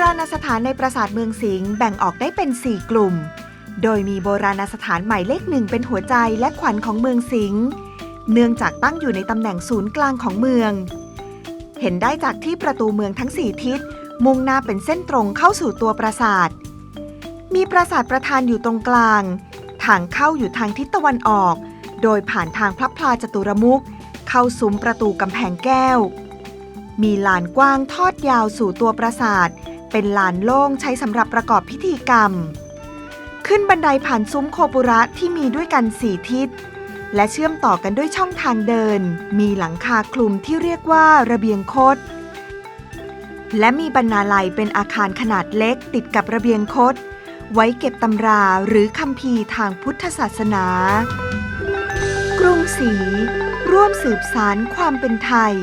รานในปราสาทเมืองสิงห์แบ่งออกได้เป็น 4 กลุ่ม โดยมีโบราณสถานหมายเลขหนึ่งเป็นหัวใจและขวัญของเมืองสิงห์เนื่องจากตั้งอยู่ในตำแหน่งศูนย์กลางของเมือง เห็นได้จากที่ประตูเมืองทั้ง 4 ทิศ มุ่งหน้าเป็นเส้นตรงเข้าสู่ตัวปราสาท มีปราสาทประธานอยู่ตรงกลาง ทางเข้าอยู่ทางทิศตะวันออก โดยผ่านทางพระพลาจตุรมุขเข้าซุ้มประตูกำแพงแก้ว มีลานกว้างทอดยาวสู่ตัวปราสาท เป็นลานโล่งใช้สำหรับประกอบพิธีกรรม ขึ้นบันไดผ่านซุ้มโคปุระที่มีด้วยกันสี่ทิศ และเชื่อมต่อกันด้วยช่องทางเดิน มีหลังคาคลุมที่เรียกว่าระเบียงคดและมีบรรณาลัยเป็นอาคารขนาดเล็กติดกับระเบียงคดไว้เก็บตำราหรือคัมภีทางพุทธศาสนา กรุงศรีร่วมสืบสารความเป็นไทย